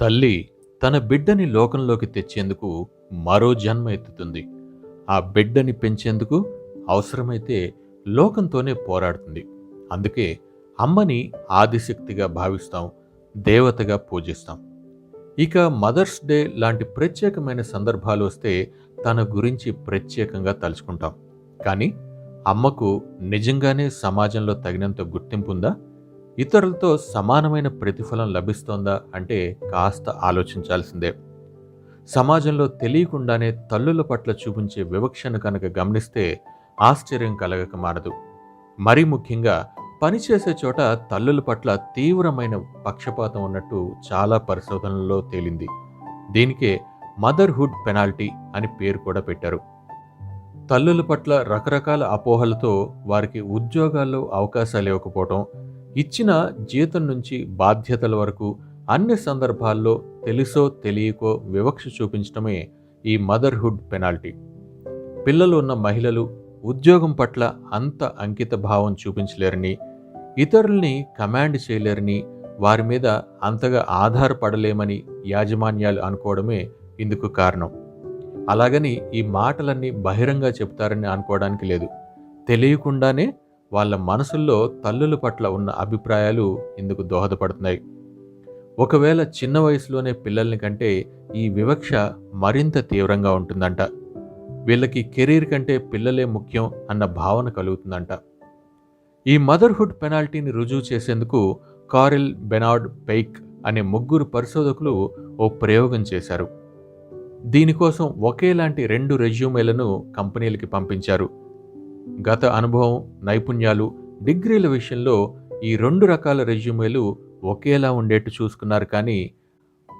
తల్లి తన బిడ్డని లోకంలోకి తెచ్చేందుకు మరో జన్మ ఎత్తుతుంది. ఆ బిడ్డని పెంచేందుకు అవసరమైతే లోకంతోనే పోరాడుతుంది. అందుకే అమ్మని ఆదిశక్తిగా భావిస్తాం దేవతగా పూజిస్తాం. ఇక మదర్స్ డే లాంటి ప్రత్యేకమైన సందర్భాలు వస్తే తన గురించి ప్రత్యేకంగా తలుచుకుంటాం. కానీ అమ్మకు నిజంగానే సమాజంలో తగినంత గుర్తింపు ఉందా? ఇతరులతో సమానమైన ప్రతిఫలం లభిస్తోందా అంటే కాస్త ఆలోచించాల్సిందే. సమాజంలో తెలియకుండానే తల్లుల పట్ల చూపించే వివక్షను కనుక గమనిస్తే ఆశ్చర్యం కలగక మానదు. మరీ ముఖ్యంగా పనిచేసే చోట తల్లుల పట్ల తీవ్రమైన పక్షపాతం ఉన్నట్టు చాలా పరిశోధనల్లో తేలింది. దీనికే మదర్హుడ్ పెనాల్టీ అని పేరు కూడా పెట్టారు. తల్లుల పట్ల రకరకాల అపోహలతో వారికి ఉద్యోగాల్లో అవకాశాలు ఇవ్వకపోవటం ఇచ్చిన జీతం నుంచి బాధ్యతల వరకు అన్ని సందర్భాల్లో తెలుసో తెలియకో వివక్ష చూపించడమే ఈ మదర్హుడ్ పెనాల్టీ. పిల్లలు ఉన్న మహిళలు ఉద్యోగం పట్ల అంత అంకిత భావం చూపించలేరని ఇతరుల్ని కమాండ్ చేయలేరని వారి మీద అంతగా ఆధారపడలేమని యాజమాన్యాలు అనుకోవడమే ఇందుకు కారణం. అలాగని ఈ మాటలన్నీ బహిరంగ చెప్తారని అనుకోవడానికి లేదు. తెలియకుండానే వాళ్ళ మనసుల్లో తల్లుల పట్ల ఉన్న అభిప్రాయాలు ఇందుకు దోహదపడుతున్నాయి. ఒకవేళ చిన్న వయసులోనే పిల్లల్ని కంటే ఈ వివక్ష మరింత తీవ్రంగా ఉంటుందంట. వీళ్ళకి కెరీర్ కంటే పిల్లలే ముఖ్యం అన్న భావన కలుగుతుందంట. ఈ మదర్హుడ్ పెనాల్టీని రుజువు చేసేందుకు కారిల్ బెనార్డ్ పెయిక్ అనే ముగ్గురు పరిశోధకులు ఓ ప్రయోగం చేశారు. దీనికోసం ఒకేలాంటి రెండు రెజ్యూమేలను కంపెనీలకి పంపించారు. గత అనుభవం నైపుణ్యాలు డిగ్రీల విషయంలో ఈ రెండు రకాల రెజ్యూమేలు ఒకేలా ఉండేట్టు చూసుకున్నారు కానీ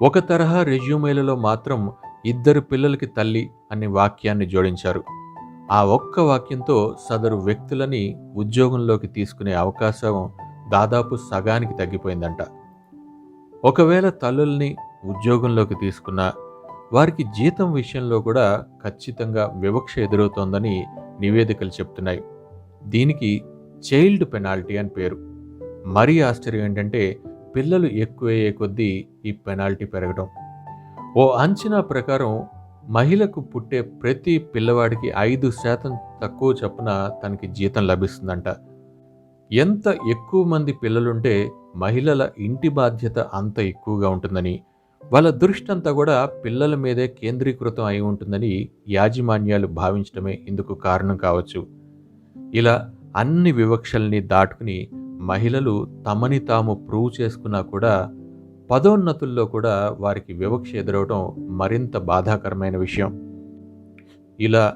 ఒక తరహా రెజ్యూమేలలో మాత్రం ఇద్దరు పిల్లలకి తల్లి అనే వాక్యాన్ని జోడించారు. ఆ ఒక్క వాక్యంతో సదరు వ్యక్తులని ఉద్యోగంలోకి తీసుకునే అవకాశం దాదాపు సగానికి తగ్గిపోయిందంట. ఒకవేళ తల్లుల్ని ఉద్యోగంలోకి తీసుకున్నా వారికి జీతం విషయంలో కూడా ఖచ్చితంగా వివక్ష ఎదురవుతోందని నివేదికలు చెప్తున్నాయి. దీనికి చైల్డ్ పెనాల్టీ అని పేరు. మరీ ఆశ్చర్యం ఏంటంటే పిల్లలు ఎక్కువయ్యే కొద్దీ ఈ పెనాల్టీ పెరగడం ఓ అంచనా ప్రకారం మహిళకు పుట్టే ప్రతి పిల్లవాడికి ఐదు శాతం తక్కువ చొప్పున తనకి జీతం లభిస్తుందంట. ఎంత ఎక్కువ మంది పిల్లలుంటే మహిళల ఇంటి బాధ్యత అంత ఎక్కువగా ఉంటుందని. వాళ్ళ దృష్టి అంతా కూడా పిల్లల మీదే కేంద్రీకృతం అయి ఉంటుందని యాజమాన్యాలు భావించడమే ఇందుకు కారణం కావచ్చు. ఇలా అన్ని వివక్షల్ని దాటుకుని మహిళలు తమని తాము ప్రూవ్ చేసుకున్నా కూడా పదోన్నతుల్లో కూడా వారికి వివక్ష ఎదురవడం మరింత బాధాకరమైన విషయం. ఇలా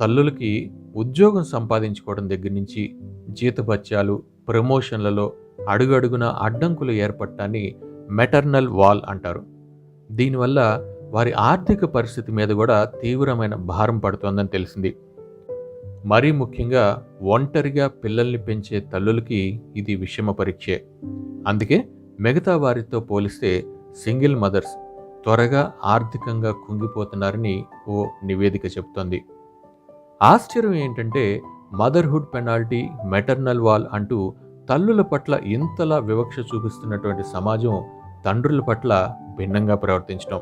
తల్లులకి ఉద్యోగం సంపాదించుకోవడం దగ్గర నుంచి జీతభత్యాలు ప్రమోషన్లలో అడుగడుగున అడ్డంకులు ఏర్పడటాన్ని మెటర్నల్ వాల్ అంటారు. దీనివల్ల వారి ఆర్థిక పరిస్థితి మీద కూడా తీవ్రమైన భారం పడుతోందని తెలిసింది. మరీ ముఖ్యంగా ఒంటరిగా పిల్లల్ని పెంచే తల్లులకి ఇది విషమ పరీక్షే. అందుకే మిగతా వారితో పోలిస్తే సింగిల్ మదర్స్ త్వరగా ఆర్థికంగా కుంగిపోతున్నారని ఓ నివేదిక చెబుతోంది. ఆశ్చర్యం ఏంటంటే మదర్హుడ్ పెనాల్టీ మెటర్నల్ వాల్ అంటూ తల్లుల పట్ల ఇంతలా వివక్ష చూపిస్తున్నటువంటి సమాజం తండ్రుల పట్ల భిన్నంగా ప్రవర్తించడం.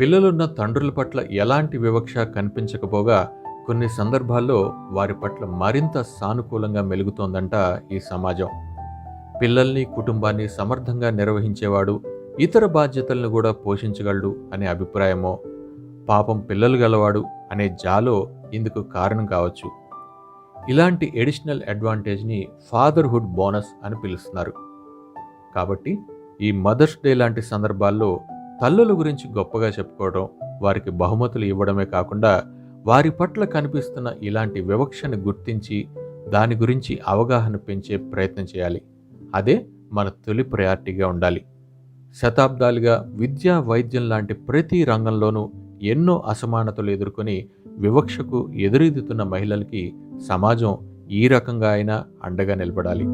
పిల్లలున్న తండ్రుల పట్ల ఎలాంటి వివక్ష కనిపించకపోగా కొన్ని సందర్భాల్లో వారి పట్ల మరింత సానుకూలంగా మెలుగుతోందంట ఈ సమాజం. పిల్లల్ని కుటుంబాన్ని సమర్థంగా నిర్వహించేవాడు ఇతర బాధ్యతలను కూడా పోషించగలడు అనే అభిప్రాయమో పాపం పిల్లలు గలవాడు అనే జాలో ఇందుకు కారణం కావచ్చు. ఇలాంటి ఎడిషనల్ అడ్వాంటేజ్ని ఫాదర్హుడ్ బోనస్ అని పిలుస్తున్నారు. కాబట్టి ఈ మదర్స్ డే లాంటి సందర్భాల్లో తల్లుల గురించి గొప్పగా చెప్పుకోవడం వారికి బహుమతులు ఇవ్వడమే కాకుండా వారి పట్ల కనిపిస్తున్న ఇలాంటి వివక్షను గుర్తించి దాని గురించి అవగాహన పెంచే ప్రయత్నం చేయాలి. అదే మన తొలి ప్రయారిటీగా ఉండాలి. శతాబ్దాలుగా విద్యా వైద్యం లాంటి ప్రతి రంగంలోనూ ఎన్నో అసమానతలు ఎదుర్కొని వివక్షకు ఎదురెదుతున్న మహిళలకి సమాజం ఈ రకంగా అయినా అండగా నిలబడాలి.